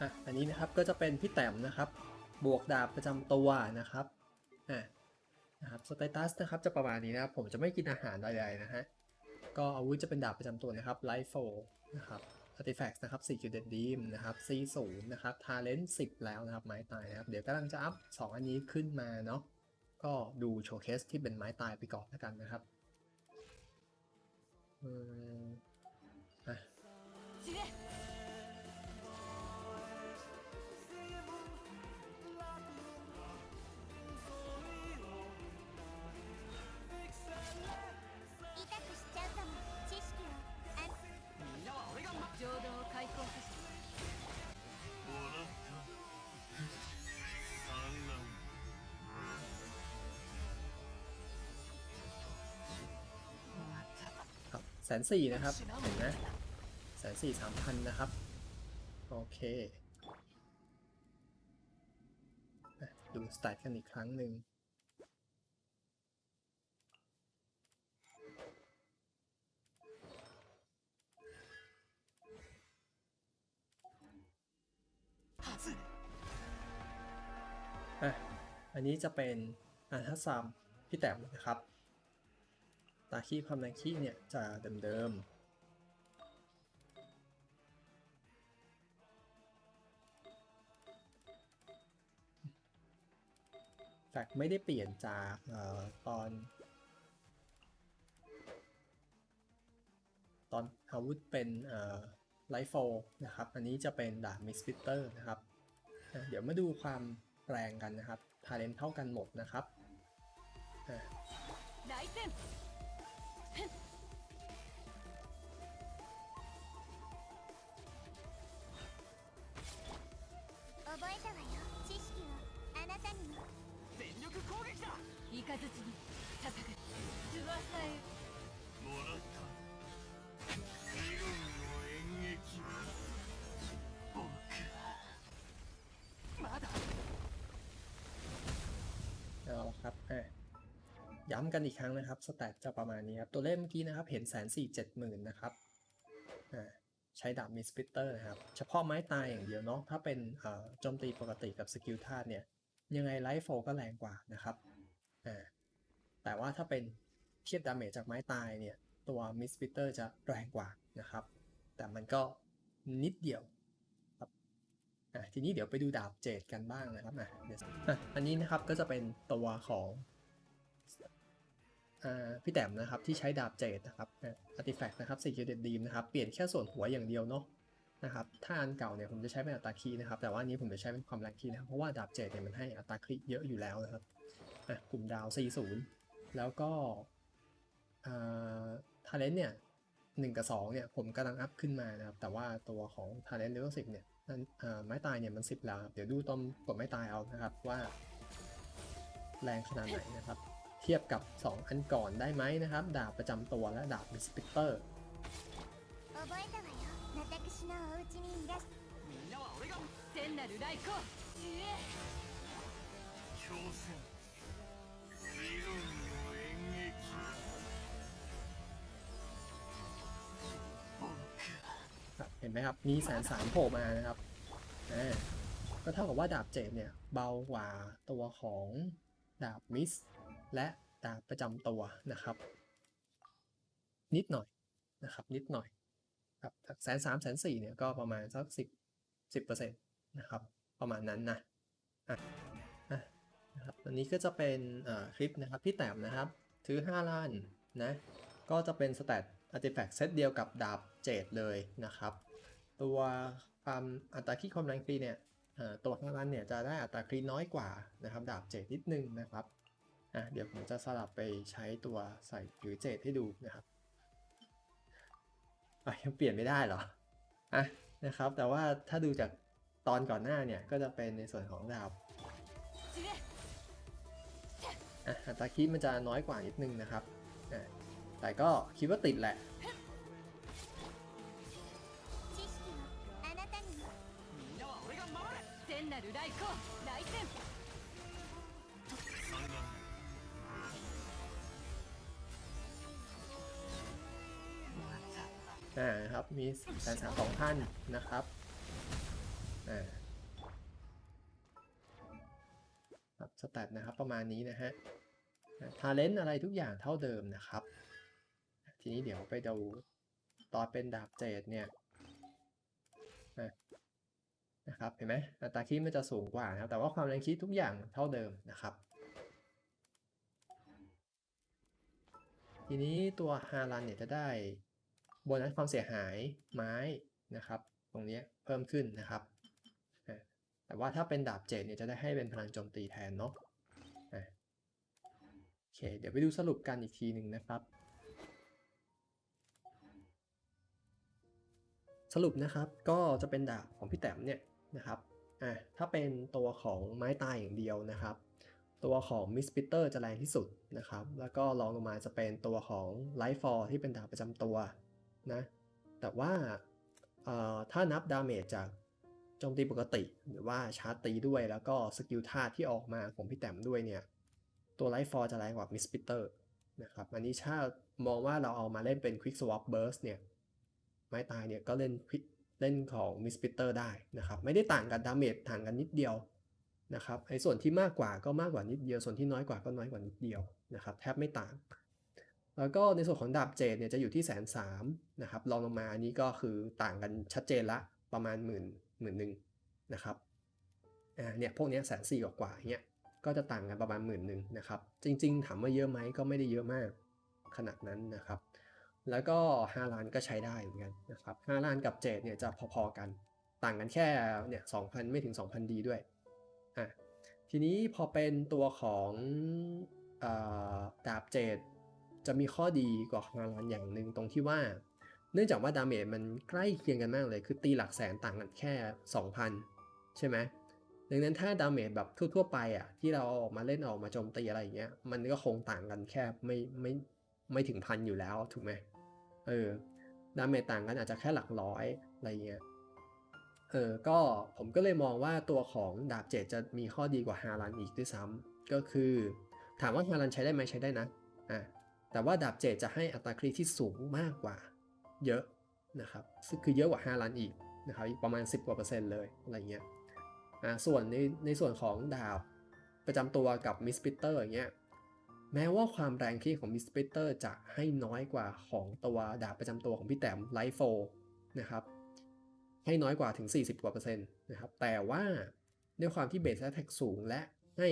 อะอันนี้นะครับก็จะเป็นพี่แต้มนะครับ บวกดาบประจำตัวนะครับอะนะครับสเตตัสนะครับจะประมาณนี้นะครับ ผมจะไม่กินอาหารใดๆนะฮะก็อาวุธจะเป็นดาบประจำตัวนะครับไลฟ์โฟนะครับอาร์ติแฟกต์นะครับ4จุดเด็ดดีมนะครับ C0 นะครับทาเลนต์10 แล้วนะครับ ไม้ตายนะครับ เดี๋ยวกำลังจะอัพ 2 อันนี้ขึ้นมาเนาะก็ดูโชว์เคสที่เป็นไม้ตายไปก่อนแล้วกันนะครับอืมอะ แสนสี่นะครับเห็นไหมแสนสี่สามพันนะครับ โอเคอะดูสแตทกันอีกครั้งหนึ่งอะอันนี้จะเป็นอาทัสามพี่แต้มนะครับ ตาขี้ความแรงขี้เนี่ยจะเดิมๆแฟกไม่ได้เปลี่ยนจากออตอน ตอนอาวุธเป็นไลฟ์โฟนะครับ อันนี้จะเป็นดาบมิสฟิเตอร์นะครับ เดี๋ยวมาดูความแรงกันนะครับทาเลนเท่ากันหมดนะครับ 覚えたわよ知識をあなたにも全力攻撃だイカズチに捧ぐ翼へもらった理論の演劇僕まだ เอาละครับอ่ะ ย้ำกันอีกครั้งนะครับสแตทจะประมาณนี้ครับ ตัวเลขเมื่อกี้นะครับ เห็นแสนสี่เจ็ดหมื่นนะครับใช้ดาบมิสปิเตอร์นะครับ เฉพาะไม้ตายอย่างเดียวเนาะถ้าเป็นโจมตีปกติกับสกิลธาตุเนี่ย ยังไงไลฟ์โฟก็แรงกว่านะครับแต่ว่าถ้าเป็นเทียบดาเมจจากไม้ตายเนี่ย ตัวมิสปิเตอร์จะแรงกว่านะครับ แต่มันก็นิดเดียวทีนี้เดี๋ยวไปดูดาบเจดกันบ้างนะครับอะอันนี้นะครับก็จะเป็นตัวของ พี่แต้มนะครับที่ใช้ดาบเจดนะครับอาร์ติแฟกต์นะครับสี่เดดีมนะครับเปลี่ยนแค่ส่วนหัวอย่างเดียวเนาะนะครับถ้าอันเก่าเนี่ยผมจะใช้เป็นอัตราคีนะครับแต่ว่านี้ผมจะใช้เป็นความแรงคีนะครับเพราะว่าดาบเจดเนี่ยมันให้อัตราคีเยอะอยู่แล้วนะครับกลุ่มดาว 40 แล้วก็อ่าทาเลนต์เนี่ยหนึ่งกับสองเนี่ยผมกำลังอัพขึ้นมานะครับแต่ว่าตัวของทาเลนเลเวลสิบเนี่ยนั้นไม้ตายเนี่ยมัน 10 แล้วครับเดี๋ยวดูตอนกดไม้ตายเอานะครับว่า แรงขนาดไหนนะครับ เทียบกับ 2 อันก่อนได้ไหมนะครับ ดาบประจำตัวและดาบมิสปิเตอร์เห็นไหมครับ มีแสนสามโผล่มานะครับก็เท่ากับว่าดาบเจ็ดเนี่ย เบากว่าตัวของดาบมิส และดาบประจำตัวนะครับ นิดหน่อยนะครับ นิดหน่อยครับแสนสามแสนสี่เนี่ยก็ประมาณสักสิบสิบเปอร์เซ็นต์นะครับ ประมาณนั้นนะอะอะนะครับอันนี้ก็จะเป็นเอ่อคลิปนะครับพี่แต้มนะครับ ถือ 5 ล้านนะ ก็จะเป็นสแตทอาร์ติแฟกต์เซตเดียวกับดาบเจดเลยนะครับ ตัวความอัตราคีความแรงฟรีเนี่ยเอ่อตัวข้างล่างเนี่ยจะได้อัตราครีน้อยกว่านะครับดาบเจดนิดนึงนะครับ อะเดี๋ยวผมจะสลับไปใช้ตัวใส่หรือเจดให้ดูนะครับอะยังเปลี่ยนไม่ได้เหรออะนะครับ แต่ว่าถ้าดูจากตอนก่อนหน้าเนี่ย ก็จะเป็นในส่วนของดาบ知恵อะอัตราคีมันจะน้อยกว่านิดนึงนะครับอะแต่ก็คิดว่าติดแหละ นะครับมีแสนสามสองท่านนะครับนะครับสแตทนะครับประมาณนี้นะฮะทาเลนต์อะไรทุกอย่างเท่าเดิมนะครับ ทีนี้เดี๋ยวไปดูตอนเป็นดาบเจดเนี่ยนะครับเห็นไหมอัตราคิดมันจะสูงกว่านะแต่ว่าความแรงคิดทุกอย่างเท่าเดิมนะครับ ทีนี้ตัวฮารันเนี่ยจะได้ โบนัสความเสียหายไม้นะครับ ตรงนี้เพิ่มขึ้นนะครับ แต่ว่าถ้าเป็นดาบเจดเนี่ยจะได้ให้เป็นพลังโจมตีแทนเนาะอะโอเค เดี๋ยวไปดูสรุปกันอีกทีหนึ่งนะครับ สรุปนะครับก็จะเป็นดาบของพี่แต้มเนี่ยนะครับอะถ้าเป็นตัวของไม้ตายอย่างเดียวนะครับตัวของมิสปิเตอร์จะแรงที่สุดนะครับ แล้วก็รองลงมาจะเป็นตัวของไลฟ์ฟอร์ที่เป็นดาบประจำตัว นะ แต่ว่าถ้านับดาเมจจากโจมตีปกติ หรือว่าชาร์จตีด้วยแล้วก็สกิลท่าที่ออกมาของพี่แต้มด้วยเนี่ย ตัวไลฟ์ฟอร์จะแรงกว่ามิสปิเตอร์นะครับอันนี้ถ้ามองว่าเราเอามาเล่นเป็น Quick Swap Burst เนี่ย ไม้ตายเนี่ยก็เล่นเล่นของมิสปิเตอร์ได้นะครับ ไม่ได้ต่างกันดาเมจต่างกันนิดเดียวนะครับไอ้ส่วนที่มากกว่าก็มากกว่านิดเดียว ส่วนที่น้อยกว่าก็น้อยกว่านิดเดียวนะครับ แทบไม่ต่าง แล้วก็ในส่วนของดาบเจดเนี่ยจะอยู่ที่แสนสามนะครับรองลงมาอันนี้ก็คือต่างกันชัดเจนละประมาณหมื่นหมื่นหนึ่งนะครับอ่าเนี่ยพวกนี้แสนสี่กว่าๆเนี่ยก็จะต่างกันประมาณหมื่นหนึ่งนะครับ จริงๆถามว่าเยอะไหมก็ไม่ได้เยอะมากขนาดนั้นนะครับ แล้วก็ฮาลานก็ใช้ได้เหมือนกันนะครับฮาลานกับเจดเนี่ยจะพอๆกันต่างกันแค่เนี่ยสองพันไม่ถึง 2,000 ดีด้วยอะทีนี้พอเป็นตัวของอดาบเจด จะมีข้อดีกว่าฮารันอย่างหนึ่งตรงที่ว่า เนื่องจากว่าดาเมจมันใกล้เคียงกันมากเลย คือตีหลักแสนต่างกันแค่ 2,000 ใช่ไหมดังนั้นถ้าดาเมจแบบทั่วๆไปอะที่เราออกมาเล่นออกมาโจมตีอะไรอย่างเงี้ยมันก็คงต่างกันแค่ไม่ไม่ไม่ถึงพันอยู่แล้วถูกไหมเออดาเมจต่างกันอาจจะแค่หลักร้อยอะไรเงี้ยเออก็ผมก็เลยมองว่าตัวของดาบเจดจะมีข้อดีกว่าฮารันอีกด้วยซ้ำก็คือ ถามว่าฮารันใช้ได้ไหมใช้ได้นะอะ แต่ว่าดาบเจจะให้อัตราคริที่สูงมากกว่า เยอะนะครับซึ่งคือเยอะกว่าฮารันอีกนะครับประมาณ 10กว่าเปอร์เซ็นต์เลยอะไรเงี้ยอ่าส่วนในในส่วนของดาบประจำตัวกับมิสปิเตอร์อย่างเงี้ยแม้ว่าความแรงที่ของมิสปิเตอร์จะให้น้อยกว่าของตัวดาบประจำตัวของพี่แต้มไลฟ์โฟนะครับให้น้อยกว่าถึง 40กว่าเปอร์เซ็นต์นะครับแต่ว่าด้วยความที่เบสแอ t แทกสูงและให้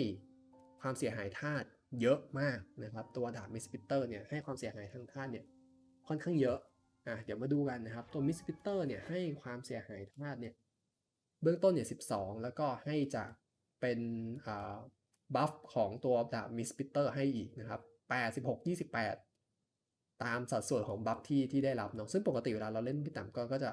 ความเสียหายธาตุ เยอะมากนะครับ ตัวดาบมิสปิเตอร์เนี่ยให้ความเสียหายทางธาตุเนี่ยค่อนข้างเยอะอะเดี๋ยวมาดูกันนะครับ ตัวมิสปิเตอร์เนี่ยให้ความเสียหายธาตุเนี่ยเบื้องต้นเนี่ย12แล้วก็ให้จากเป็นอ่าบัฟของตัวดาบมิสปิเตอร์ให้อีกนะครับ86 28 ตามสัดส่วนของบัฟที่ที่ได้รับเนาะซึ่งปกติเวลาเราเล่นพี่ต่ำก็ก็จะ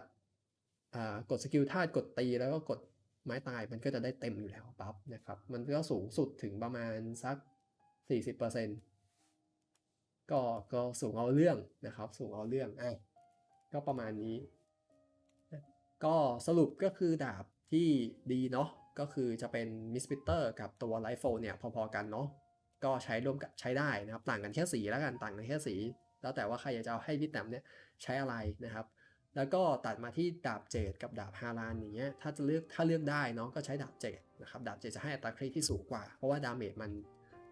อ่ากดสกิลธาตุกดตีแล้วก็กดไม้ตายมันก็จะได้เต็มอยู่แล้วปั๊บนะครับ มันก็สูงสุดถึงประมาณสัก 40%ก็ก็สูงเอาเรื่องนะครับ สูงเอาเรื่องอะก็ประมาณนี้ ก็สรุปก็คือดาบที่ดีเนาะก็คือจะเป็นมิสปิเตอร์กับตัวไลฟ์โฟเนี่ยพอๆกันเนาะก็ใช้ร่วมกับใช้ได้นะครับ ต่างกันแค่สีแล้วกันต่างกันแค่สี แล้วแต่ว่าใครอยากจะเอาให้พี่แต้มเนี่ยใช้อะไรนะครับ แล้วก็ตัดมาที่ดาบเจดกับดาบฮารานอย่างเงี้ยถ้าจะเลือกถ้าเลือกได้เนาะก็ใช้ดาบเจดนะครับดาบเจดจะให้อัตราคริที่สูงกว่า เพราะว่าดาเมจมัน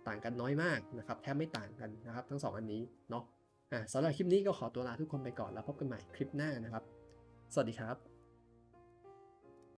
ต่างกันน้อยมากนะครับแทบไม่ต่างกันนะครับ ทั้งสองอันนี้เนาะอะสำหรับคลิปนี้ก็ขอตัวลาทุกคนไปก่อนแล้วพบกันใหม่คลิปหน้านะครับ สวัสดีครับ